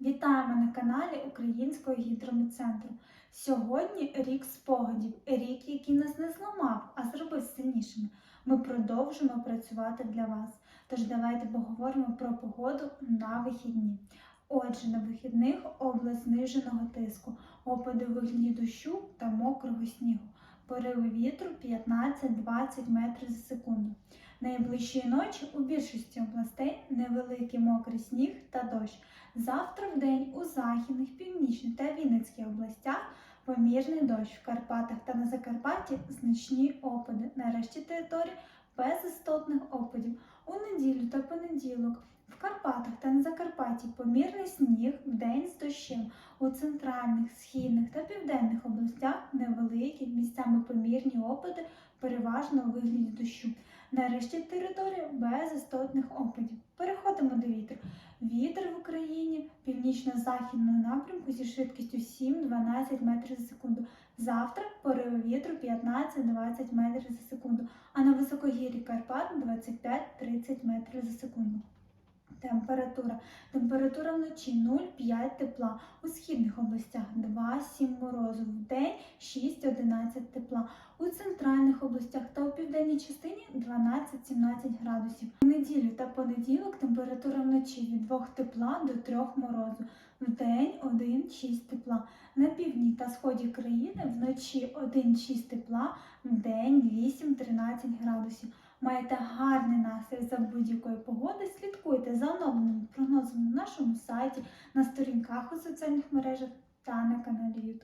Вітаємо на каналі Українського гідрометцентру. Сьогодні рік спогадів, рік, який нас не зламав, а зробив сильнішими. Ми продовжимо працювати для вас. Тож давайте поговоримо про погоду на вихідні. Отже, на вихідних область зниженого тиску, опади у вигляді дощу та мокрого снігу, пориви вітру 15-20 метрів за секунду. Найближчої ночі у більшості областей невеликий мокрий сніг та дощ. Завтра в день у західних, північних та Вінницьких областях помірний дощ в Карпатах та на Закарпатті значні опади. На решті території без істотних опадів. У неділю та понеділок в Карпатах та на Закарпатті помірний сніг в день з дощем. У центральних, східних та південних областях невеликі місцями помірні опади, переважно у вигляді дощу. Нарешті території без істотних опадів. Переходимо до вітру. Вітер в Україні північно-західного напрямку зі швидкістю 7-12 метрів за секунду. Завтра пориви вітру 15-20 метрів за секунду, а на високогір'ї Карпат 25-30 метрів за секунду. Температура. Температура вночі 0,5 тепла. У східних областях 2-7 морозу. В день 6-11 тепла. У центральних областях та у південній частині 12-17 градусів. У неділю та понеділок температура вночі від 2 тепла до 3 морозу. В день 1-6 тепла. На півдні та сході країни вночі 1-6 тепла, в день 8-13 градусів. Маєте гарний настрій за будь-якої погоди. Слідкуйте за оновленими прогнозами на нашому сайті, на сторінках у соціальних мережах та на каналі